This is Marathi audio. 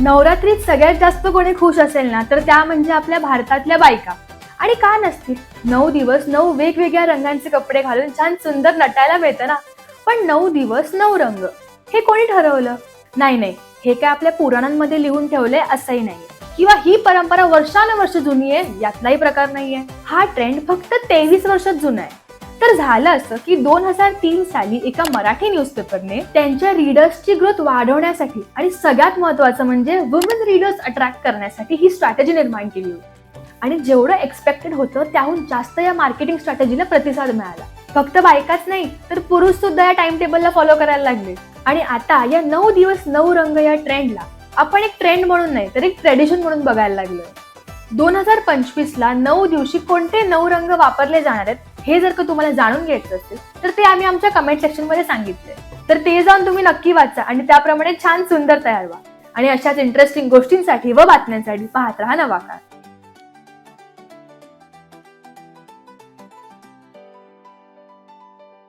नवरात्रीत सगळ्यात जास्त कोणी खुश असेल ना तर त्या म्हणजे आपल्या भारतातल्या बायका. आणि का नसतील? नऊ दिवस नऊ वेगवेगळ्या रंगांचे कपडे घालून छान सुंदर नटायला मिळतं ना? पण नऊ दिवस नऊ रंग हे कोणी ठरवलं? नाही नाही. हे काय आपल्या पुराणांमध्ये लिहून ठेवलंय असंही नाही. किंवा ही परंपरा वर्षानुवर्ष जुनी आहे यातलाही प्रकार नाहीये. हा ट्रेंड फक्त तेवीस वर्षात जुना आहे. तर झालं असं की दोन हजार तीन साली एका मराठी न्यूजपेपरने त्यांच्या रीडर्सची ग्रोथ वाढवण्यासाठी आणि सगळ्यात महत्वाचं म्हणजे वुमेन रीडर्स अट्रॅक्ट करण्यासाठी ही स्ट्रॅटेजी निर्माण केली होती. आणि जेवढं एक्सपेक्टेड होतं त्याहून जास्त या मार्केटिंग स्ट्रॅटेजीला प्रतिसाद मिळाला. फक्त बायकाच नाही तर पुरुष सुद्धा या टाइम टेबलला फॉलो करायला लागले. आणि आता या नऊ दिवस नऊ रंग या ट्रेंडला आपण एक ट्रेंड म्हणून नाही तर एक ट्रेडिशन म्हणून बघायला लागलोय. दोन हजार पंचवीस ला नऊ दिवशी कोणते नऊ रंग वापरले जाणार आहेत हे जर का तुम्हाला जाणून घ्यायचं असेल तर ते आम्ही आमच्या कमेंट सेक्शनमध्ये सांगितले तर ते जाऊन तुम्ही नक्की वाचा आणि त्याप्रमाणे छान सुंदर तयार व्हा. आणि अशाच इंटरेस्टिंग गोष्टींसाठी व बातम्यांसाठी पाहत राहा नवाकार